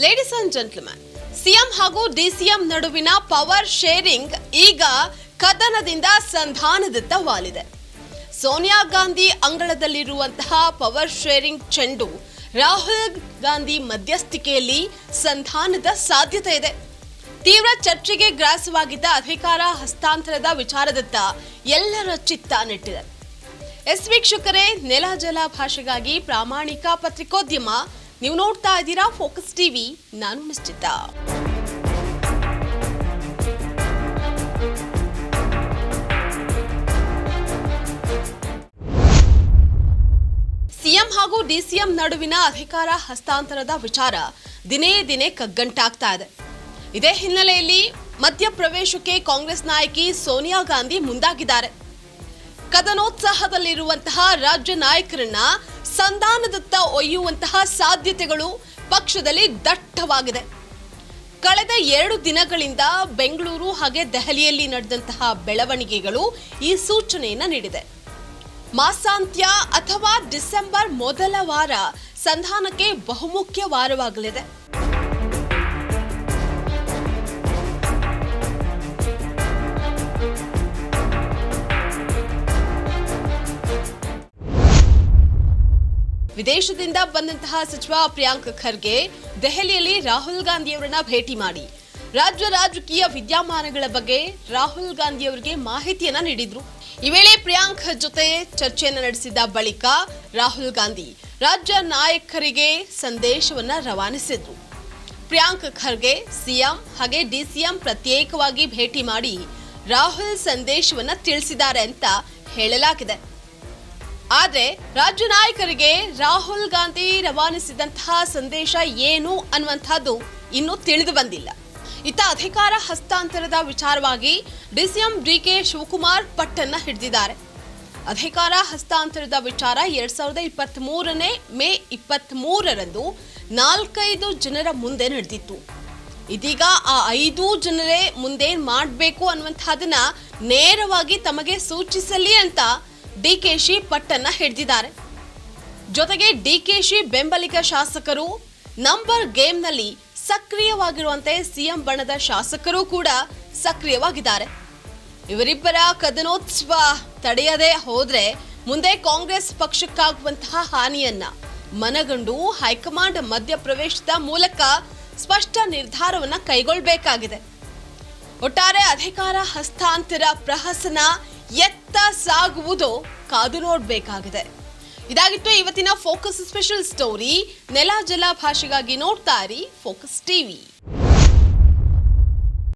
Ladies and gentleman CM ಹಾಗೂ DCM ನಡುವಿನ power sharing ಈಗ ಕದನದಿಂದ ಸಂಧಾನದತ್ತ ವಾಲಿದೆ. ಸೋನಿಯಾ ಗಾಂಧಿ ಅಂಗಳದಲ್ಲಿರುವಂತಹ ಪವರ್ ಶೇರಿಂಗ್ ಚೆಂಡು ರಾಹುಲ್ ಗಾಂಧಿ ಮಧ್ಯಸ್ಥಿಕೆಯಲ್ಲಿ ಸಂಧಾನದ ಸಾಧ್ಯತೆ ಇದೆ. ತೀವ್ರ ಚರ್ಚೆಗೆ ಗ್ರಾಸವಾಗಿದ್ದ ಅಧಿಕಾರ ಹಸ್ತಾಂತರದ ವಿಚಾರದತ್ತ ಎಲ್ಲರ ಚಿತ್ತ ನೆಟ್ಟಿದೆ. ಎಸ್ ವೀಕ್ಷಕರೇ, ನೆಲ ಜಲ ಭಾಷೆಗಾಗಿ ಪ್ರಾಮಾಣಿಕ ಪತ್ರಿಕೋದ್ಯಮ ನೀವು ನೋಡ್ತಾ ಇದ್ದೀರಾ ಫೋಕಸ್ ಟಿವಿ, ನಾನು ನಿಶ್ಚಿತ. ಸಿಎಂ ಹಾಗೂ ಡಿಸಿಎಂ ನಡುವಿನ ಅಧಿಕಾರ ಹಸ್ತಾಂತರದ ವಿಚಾರ ದಿನೇ ದಿನೇ ಕಗ್ಗಂಟಾಗ್ತಾ ಇದೆ. ಇದೇ ಹಿನ್ನೆಲೆಯಲ್ಲಿ ಮಧ್ಯಪ್ರವೇಶಕ್ಕೆ ಕಾಂಗ್ರೆಸ್ ನಾಯಕಿ ಸೋನಿಯಾ ಗಾಂಧಿ ಮುಂದಾಗಿದ್ದಾರೆ. ಕದನೋತ್ಸಾಹದಲ್ಲಿರುವಂತಹ ರಾಜ್ಯ ನಾಯಕರನ್ನ ಸಂಧಾನದತ್ತ ಒಯ್ಯುವಂತಹ ಸಾಧ್ಯತೆಗಳು ಪಕ್ಷದಲ್ಲಿ ದಟ್ಟವಾಗಿದೆ. ಕಳೆದ ಎರಡು ದಿನಗಳಿಂದ ಬೆಂಗಳೂರು ಹಾಗೆ ದೆಹಲಿಯಲ್ಲಿ ನಡೆದಂತಹ ಬೆಳವಣಿಗೆಗಳು ಈ ಸೂಚನೆಯನ್ನ ನೀಡಿದೆ. ಮಾಸಾಂತ್ಯ ಅಥವಾ ಡಿಸೆಂಬರ್ ಮೊದಲ ವಾರ ಸಂಧಾನಕ್ಕೆ ಬಹುಮುಖ್ಯ ವಾರವಾಗಲಿದೆ. ವಿದೇಶದಿಂದ ಬಂದಂತಹ ಸಚಿವ ಪ್ರಿಯಾಂಕ್ ಖರ್ಗೆ ದೆಹಲಿಯಲ್ಲಿ ರಾಹುಲ್ ಗಾಂಧಿಯವರನ್ನ ಭೇಟಿ ಮಾಡಿ. ರಾಜ್ಯ ರಾಜಕೀಯ ವಿದ್ಯಮಾನಗಳ ಬಗ್ಗೆ ರಾಹುಲ್ ಗಾಂಧಿಯವರಿಗೆ ಮಾಹಿತಿಯನ್ನ ನೀಡಿದ್ರು. ಈ ವೇಳೆ ಪ್ರಿಯಾಂಕ್ ಜೊತೆ ಚರ್ಚೆಯನ್ನ ನಡೆಸಿದ ಬಳಿಕ ರಾಹುಲ್ ಗಾಂಧಿ ರಾಜ್ಯ ನಾಯಕರಿಗೆ ಸಂದೇಶವನ್ನ ರವಾನಿಸಿದ್ರು. ಪ್ರಿಯಾಂಕ್ ಖರ್ಗೆ ಸಿಎಂ ಹಾಗೆ ಡಿಸಿಎಂ ಪ್ರತ್ಯೇಕವಾಗಿ ಭೇಟಿ ಮಾಡಿ ರಾಹುಲ್ ಸಂದೇಶವನ್ನ ತಿಳಿಸಿದ್ದಾರೆ ಅಂತ ಹೇಳಲಾಗಿದೆ. ಆದ್ರೆ ರಾಜ್ಯ ನಾಯಕರಿಗೆ ರಾಹುಲ್ ಗಾಂಧಿ ರವಾನಿಸಿದಂತಹ ಸಂದೇಶ ಏನು ಅನ್ನುವಂಥದ್ದು ಇನ್ನೂ ತಿಳಿದು ಬಂದಿಲ್ಲ. ಇತ್ತ ಅಧಿಕಾರ ಹಸ್ತಾಂತರದ ವಿಚಾರವಾಗಿ ಡಿಸಿಎಂ ಡಿಕೆ ಶಿವಕುಮಾರ್ ಪಟ್ಟನ್ನ ಹಿಡಿದಿದ್ದಾರೆ. ಅಧಿಕಾರ ಹಸ್ತಾಂತರದ ವಿಚಾರ ಎರಡ್ ಸಾವಿರದ ಇಪ್ಪತ್ತ್ ಮೂರನೇ ಮೇ ಇಪ್ಪತ್ತ್ ಮೂರರಂದು ನಾಲ್ಕೈದು ಜನರ ಮುಂದೆ ನಡೆದಿತ್ತು. ಇದೀಗ ಆ ಐದು ಜನರೇ ಮುಂದೇನ್ ಮಾಡಬೇಕು ಅನ್ನುವಂಥದ್ದನ್ನ ನೇರವಾಗಿ ತಮಗೆ ಸೂಚಿಸಲಿ ಅಂತ ಡಿಕೆಶಿ ಪಟ್ಟನ್ನ ಹಿಡಿದಿದ್ದಾರೆ. ಜೊತೆಗೆ ಡಿಕೆಶಿ ಬೆಂಬಲಿಗ ಶಾಸಕರು ನಂಬರ್ ಗೇಮ್ನಲ್ಲಿ ಸಕ್ರಿಯವಾಗಿರುವಂತೆ ಸಿಎಂ ಬಣದ ಶಾಸಕರು ಕೂಡ ಸಕ್ರಿಯವಾಗಿದ್ದಾರೆ. ಇವರಿಬ್ಬರ ಕದನೋತ್ಸವ ತಡೆಯದೆ ಹೋದ್ರೆ ಮುಂದೆ ಕಾಂಗ್ರೆಸ್ ಪಕ್ಷಕ್ಕಾಗುವಂತಹ ಹಾನಿಯನ್ನ ಮನಗಂಡು ಹೈಕಮಾಂಡ್ ಮಧ್ಯಪ್ರವೇಶದ ಮೂಲಕ ಸ್ಪಷ್ಟ ನಿರ್ಧಾರವನ್ನ ಕೈಗೊಳ್ಳಬೇಕಾಗಿದೆ ಒಟ್ಟಾರೆ ಅಧಿಕಾರ ಹಸ್ತಾಂತರ ಪ್ರಹಸನ ಎತ್ತ ಸಾಗುವುದು ಕಾದು ನೋಡಬೇಕಾಗಿದೆ. ಇದಾಗಿತ್ತು ಇವತ್ತಿನ ಫೋಕಸ್ ಸ್ಪೆಷಲ್ ಸ್ಟೋರಿ ನೆಲ, ಜಲ ಭಾಷೆಗಾಗಿ ನೋಡ್ತಾ ಫೋಕಸ್ ಟಿವಿ